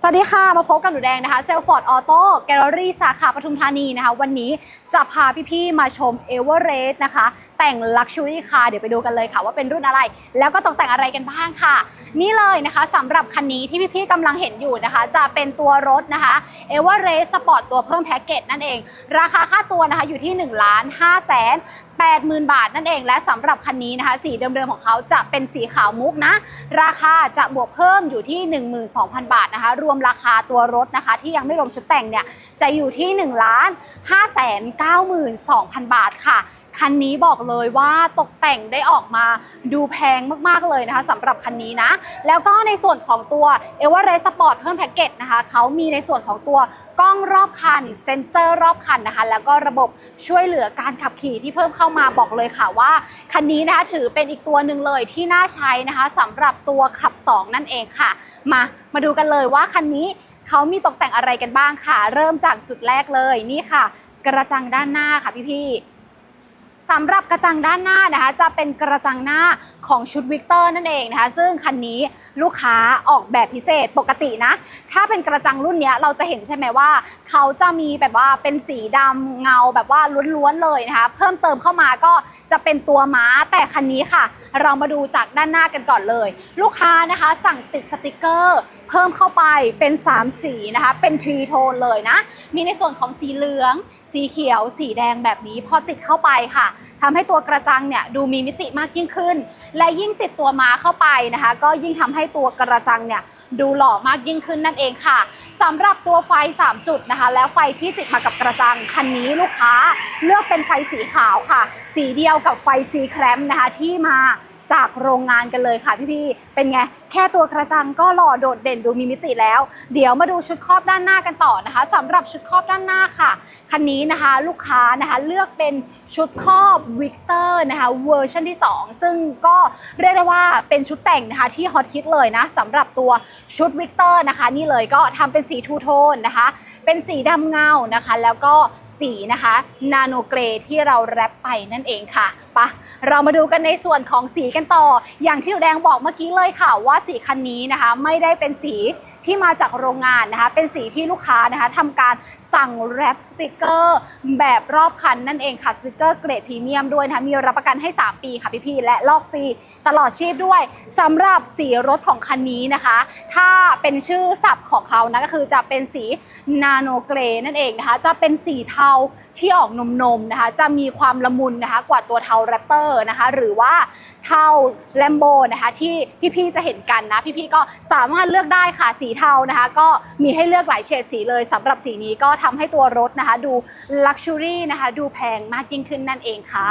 สวัสดีค่ะ มาพบกับหนูแดงนะคะเซลฟอร์ดออโต้แกลเลอรี่สาขาปทุมธานีนะคะ วันนี้จะพาพี่ๆมาชมเอเวอเรสต์นะคะ แต่งลักชัวรี่คาร์เดี๋ยวไปดูกันเลยค่ะ ว่าเป็นรุ่นอะไร แล้วก็ตกแต่งอะไรกันบ้างค่ะ นี่เลยนะคะสำหรับคันนี้ที่พี่ๆกำลังเห็นอยู่นะคะ จะเป็นตัวรถนะคะเอเวอเรสต์สปอร์ตตัวเพิ่มแพ็กเกจนั่นเอง ราคาค่าตัวนะคะอยู่ที่1ล้าน5แสน80,000 บาทนั่นเองและสำหรับคันนี้นะคะ สีเดิมๆของเขาจะเป็นสีขาวมุกนะ ราคาจะบวกเพิ่มอยู่ที่ 12,000 บาทนะคะรวมราคาตัวรถนะคะ ที่ยังไม่รวมชุดแต่งเนี่ยจะอยู่ที่1ล้าน5 92,000 บาทค่ะ คันนี้บอกเลยว่าตกแต่งได้ออกมาดูแพงมากๆเลยนะคะสำหรับคันนี้นะ แล้วก็ในส่วนของตัว e v e r e s t Sport เพิ่มแพ็กเกจนะคะเขามีในส่วนของตัวกล้องรอบคัน เซ็นเซอร์รอบคันนะคะ แล้วก็ระบบช่วยเหลือการขับขี่ที่เพิ่มเข้ามาบอกเลยค่ะว่า คันนี้นะคะถือเป็นอีกตัวหนึ่งเลยที่น่าใช้นะคะสำหรับตัวขับ 2 นั่นเองค่ะ มา มาดูกันเลยว่าคันนี้เขามีตกแต่งอะไรกันบ้างค่ะ เริ่มจากจุดแรกเลยนี่ค่ะ กระจังด้านหน้าค่ะพี่ๆ สำหรับกระจังด้านหน้านะคะ จะเป็นกระจังหน้าของชุดวิกเตอร์นั่นเองนะคะ ซึ่งคันนี้ลูกค้าออกแบบพิเศษปกตินะ ถ้าเป็นกระจังรุ่นนี้เราจะเห็นใช่ไหมว่า เขาจะมีแบบว่าเป็นสีดำเงาแบบว่าล้วนๆเลยนะคะ เพิ่มเติมเข้ามาก็จะเป็นตัวม้าแต่คันนี้ค่ะ เรามาดูจากด้านหน้ากันก่อนเลย ลูกค้านะคะสั่งติดสติกเกอร์ เพิ่มเข้าไปเป็น 3 สีนะคะ เป็นทรีโทนเลยนะ มีในส่วนของสีเหลือง สีเขียว สีแดงแบบนี้พอติดเข้าไปค่ะทำให้ตัวกระจังเนี่ยดูมีมิติมากยิ่งขึ้น และยิ่งติดตัวม้าเข้าไปนะคะ ก็ยิ่งทำให้ตัวกระจังเนี่ยดูหล่อมากยิ่งขึ้นนั่นเองค่ะสำหรับตัวไฟ 3 จุดนะคะ แล้วไฟที่ติดมากับกระจังคันนี้ลูกค้า เลือกเป็นไฟสีขาวค่ะ สีเดียวกับไฟซีแครมนะคะที่มา จากโรงงานกันเลยค่ะพี่ๆเป็นไง แค่ตัวกระจังก็หล่อโดดเด่นดูมีมิติแล้ว เดี๋ยวมาดูชุดครอบด้านหน้ากันต่อนะคะสำหรับชุดครอบด้านหน้าค่ะ คันนี้นะคะลูกค้านะคะเลือกเป็นชุดครอบวิกเตอร์นะคะเวอร์ชันที่ 2 ซึ่งก็เรียกได้ว่าเป็นชุดแต่งนะคะที่ฮอตฮิตเลยนะสำหรับตัวชุดวิกเตอร์นะคะ นี่เลยก็ทำเป็นสีทูโทนนะคะ เป็นสีดำเงานะคะ แล้วก็สีนะคะ นาโนเกรที่เราแรปไปนั่นเองค่ะปะ เรามาดูกันในส่วนของสีกันต่อ อย่างที่หนูแดงบอกเมื่อกี้เลยค่ะว่าสีคันนี้นะคะไม่ได้เป็นสีที่มาจากโรงงานนะคะ เป็นสีที่ลูกค้านะคะทำการสั่งแรปสติกเกอร์แบบรอบคันนั่นเองค่ะสติกเกอร์เกรดพรีเมียมด้วยนะคะมีรับประกันให้ 3 ปีค่ะพี่ๆและลอกฟรีตลอดชีพด้วยสำหรับสีรถของคันนี้นะคะ ถ้าเป็นชื่อศัพท์ของเขานะก็คือจะเป็นสีนาโนเกรนั่นเองนะคะ จะเป็นสีเทาที่ออกนมๆนะคะ จะมีความละมุนนะคะ กว่าตัวเทาแรปเตอร์นะคะ หรือว่าเทาแลมโบนะคะที่พี่ๆจะเห็นกันนะ พี่ๆก็สามารถเลือกได้ค่ะสีเทานะคะ ก็มีให้เลือกหลายเฉดสีเลยสำหรับสีนี้ก็ทำให้ตัวรถนะคะ ดูลักชัวรี่นะคะ ดูแพงมากยิ่งขึ้นนั่นเองค่ะ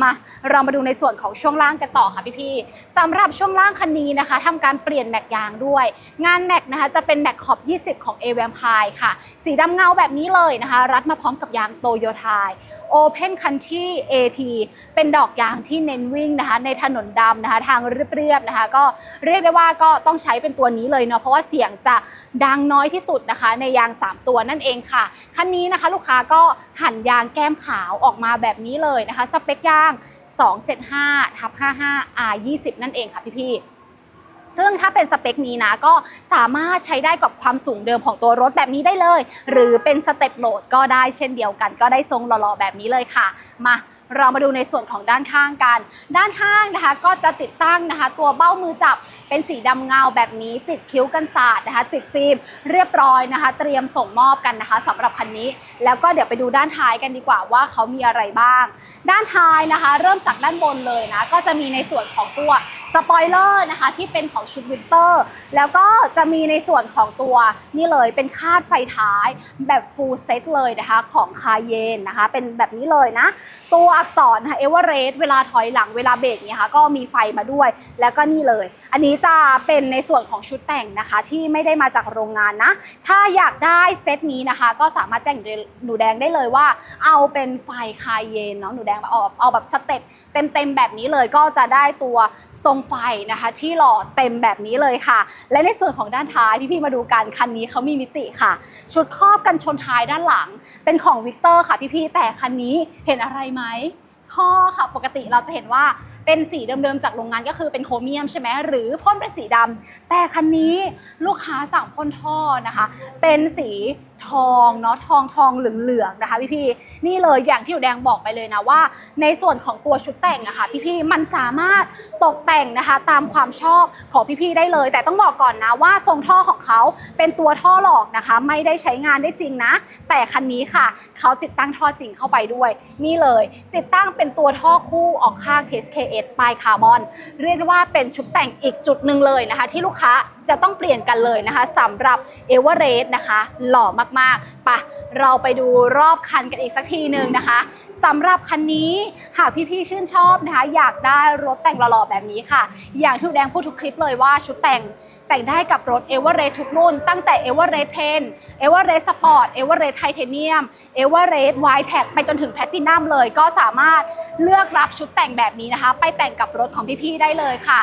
มาเรามาดูในส่วนของช่วงล่างกันต่อค่ะพี่ๆสำหรับช่วงล่างคันนี้นะคะทำการเปลี่ยนแม็กยางด้วย งานแม็กนะคะจะเป็นแม็กขอบ 20 ของ a v a m p i ค่ะ สีดำเงาแบบนี้เลยนะคะ รัดมาพร้อมกับยางโตโยไท Open Country AT เป็นดอกยางที่เน้นวิ่งนะคะในถนนดำนะคะทางเรียบๆนะคะก็เรียกได้ว่าก็ต้องใช้เป็นตัวนี้เลยเนาะเพราะว่าเสียงจะดังน้อยที่สุดนะคะ ในยาง 3 ตัวนั่นเองค่ะคันนี้นะคะลูกค้าก็หั่นยางแก้มขาวออกมาแบบนี้เลยนะคะสเปคยาง 275ทับ55 R 20 นั่นเองค่ะพี่ๆซึ่งถ้าเป็นสเปคนี้นะก็สามารถใช้ได้กับความสูงเดิมของตัวรถแบบนี้ได้เลย หรือเป็นสเต็ปโหลดก็ได้เช่นเดียวกัน ก็ได้ทรงหล่อๆแบบนี้เลยค่ะ มา เรามาดูในส่วนของด้านข้างกัน ด้านข้างนะคะก็จะติดตั้งนะคะ ตัวเบ้ามือจับเป็นสีดำเงาแบบนี้ติดคิ้วกันศาสตร์นะคะ ติดฟิล์มเรียบร้อยนะคะ เตรียมส่งมอบกันนะคะสำหรับคันนี้ แล้วก็เดี๋ยวไปดูด้านท้ายกันดีกว่าว่าเขามีอะไรบ้าง ด้านท้ายนะคะ เริ่มจากด้านบนเลยนะก็จะมีในส่วนของตัวสปอยเลอร์นะคะที่เป็นของชุดวิกเตอร์แล้วก็จะมีในส่วนของตัวนี่เลยเป็นคาดไฟท้ายแบบฟูลเซตเลยนะคะของคาเยนนะคะเป็นแบบนี้เลยนะ ตัวอักษรนะคะเอเวอเรสต์เวลาถอยหลังเวลาเบรกเนี่ยค่ะก็มีไฟมาด้วย แล้วก็นี่เลย อันนี้จะเป็นในส่วนของชุดแต่งนะคะ ที่ไม่ได้มาจากโรงงานนะ ถ้าอยากได้เซตนี้นะคะ ก็สามารถแจ้งหนูแดงได้เลยว่า เอาเป็นไฟคายเย็นเนาะหนูแดงเอาเอาแบบสเต็ปเต็มๆแบบนี้เลยก็จะได้ตัวทรงไฟนะคะ ที่หล่อเต็มแบบนี้เลยค่ะ และในส่วนของด้านท้ายพี่ๆมาดูกันคันนี้เขามีมิติค่ะ ชุดครอบกันชนท้ายด้านหลัง เป็นของวิกเตอร์ค่ะพี่ๆแต่คันนี้เห็นอะไรไหมท่อค่ะปกติเราจะเห็นว่า เป็นสีเดิมๆจากโรงงานก็คือเป็นโครเมียมใช่ไหมหรือพ่นเป็นสีดำแต่คันนี้ลูกค้าสั่งพ่นท่อนะคะ เป็นสีทองเนาะทองทองเหลืองๆนะคะพี่ๆนี่เลยอย่างที่หนูแดงบอกไปเลยนะว่า ในส่วนของตัวชุดแต่งอะค่ะพี่ๆมันสามารถตกแต่งนะคะตามความชอบของพี่ๆได้เลย แต่ต้องบอกก่อนนะว่าทรงท่อของเขาเป็นตัวท่อหลอกนะคะ ไม่ได้ใช้งานได้จริงนะ แต่คันนี้ค่ะเขาติดตั้งท่อจริงเข้าไปด้วย นี่เลย ติดตั้งเป็นตัวท่อคู่ออกข้าง S ปลายคาร์บอน เรียกว่าเป็นชุดแต่งอีกจุดหนึ่งเลยนะคะ ที่ลูกค้าจะต้องเปลี่ยนกันเลยนะคะสำหรับเอเวอเรสต์นะคะหล่อมากๆไปะเราไปดูรอบคันกันอีกสักทีหนึ่งนะคะสำหรับคันนี้หากพี่ๆชื่นชอบนะคะ อยากได้รถแต่งหล่อๆแบบนี้ค่ะ อย่างที่แดงพูดทุกคลิปเลยว่าชุดแต่งแต่งได้กับรถเอเวอเรสต์ทุกรุ่น ตั้งแต่เอเวอเรสต์10เอเวอเรสต์สปอร์ตเอเวอเรสต์ไทเทเนียมเอเวอเรสต์ไวท์แท็กไปจนถึงแพลตินัมเลยก็สามารถ เลือกรับชุดแต่งแบบนี้นะคะ ไปแต่งกับรถของพี่ๆได้เลยค่ะ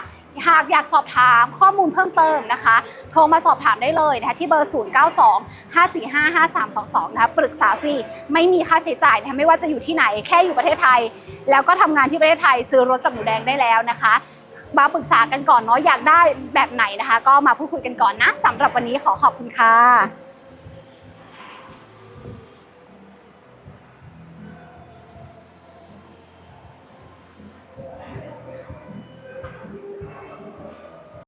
หากอยากสอบถามข้อมูลเพิ่มเติมนะคะ โทรมาสอบถามได้เลยนะคะที่เบอร์ 0 9 2 5 4 5 5 3 2 2 นะคะปรึกษาฟรีไม่มีค่าใช้จ่ายนะคะไม่ว่าจะอยู่ที่ไหนแค่อยู่ประเทศไทย แล้วก็ทำงานที่ประเทศไทยซื้อรถกับหนูแดงได้แล้วนะคะมาปรึกษากันก่อนเนาะอยากได้แบบไหนนะคะ ก็มาพูดคุยกันก่อนนะสำหรับวันนี้ขอขอบคุณค่ะ